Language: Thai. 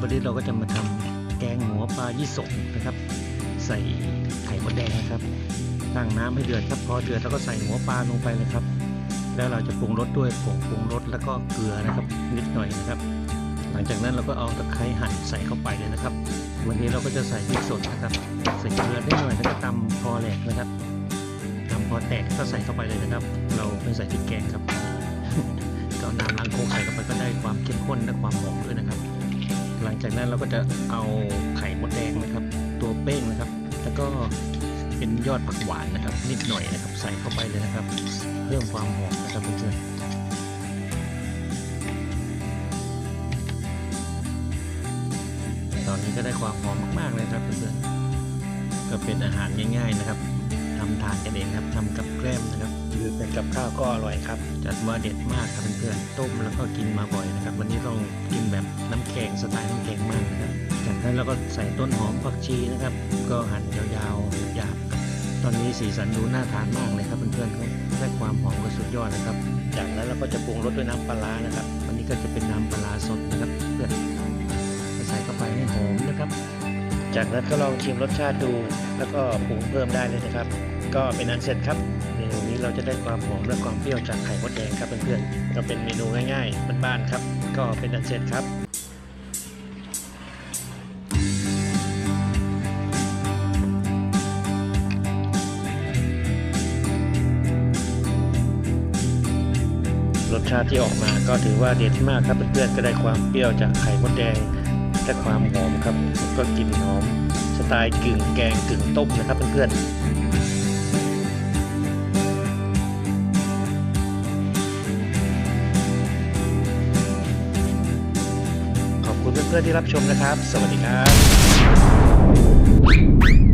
วันนี้เราก็จะมาทำแกงหัวปลายี่สกนะครับ ใส่ไข่มดแดงนะครับตั้งน้ำให้เดือดครับพอเดือดแล้วก็ใส่หัวปลาลงไปเลยครับ แล้วเราจะปรุงรสด้วยผงปรุงรสแล้วก็เกลือนะครับ นิดหน่อยนะครับ หลังจากนั้นเราก็เอาตะไคร้หั่นใส่เข้าไปเลยนะครับ วันนี้เราก็จะใส่พริกสดนะครับใส่เกลือได้หน่อยแล้วก็ตำพอแหลกนะครับตำพอแตกก็ใส่เข้าไปเลยนะครับ เราไม่ใส่พริกแกงครับก็น้ำล้างโคกใส่เข้าไปก็ได้ความเข้มข้นและความหอมด้วย จากนั้นเราก็จะเอาไข่มดแดงนะครับ ตัวเป้งนะครับ แล้วก็เป็นยอดผักหวานนะครับ นิดหน่อยนะครับ ใส่เข้าไปเลยนะครับ เพิ่มความหอมนะครับเพื่อนๆตอนนี้ก็ได้ความหอมมากๆเลยครับเพื่อนๆก็เป็นอาหารง่าย ๆนะครับทำทานกัน ข้าวก็อร่อยครับ จัดว่าเด็ดมากครับเพื่อนๆต้มแล้วก็กินมาบ่อยนะครับ วันนี้ต้องกินแบบน้ำแข็งสไตล์น้ำแข็งมากนะครับ จากนั้นเราก็ใส่ต้นหอมผักชีนะครับ ก็หั่นยาวๆหยาบๆตอนนี้สีสันดูน่าทานมากเลยครับเพื่อนๆครับได้ความหอมก็สุดยอดนะครับ จากนั้นเราก็จะปรุงรสด้วยน้ำปลานะครับ วันนี้ก็จะเป็นน้ำปลาร้าสดนะครับเพื่อนใส่เข้าไปให้หอมนะครับ จากนั้นก็ลองชิมรสชาติดู แล้วก็ปรุงเพิ่มได้เลยนะครับ ก็เป็นอันเสร็จครับ เราจะได้ความหอมและความเปรี้ยวจากไข่มดแดงครับเพื่อนๆก็เป็นเมนูง่ายๆบ้านๆครับ ก็เป็นอันเสร็จครับรสชาติที่ออกมาก็ถือว่าเด็ดมากครับเพื่อนๆก็ได้ความเปรี้ยวจากไข่มดแดงและความหอมครับ ก็กลิ่นหอมสไตล์กึ่งแกงกึ่งต้มนะครับเพื่อนๆ พื่อนๆที่รับชมนะครับ สวัสดีครับ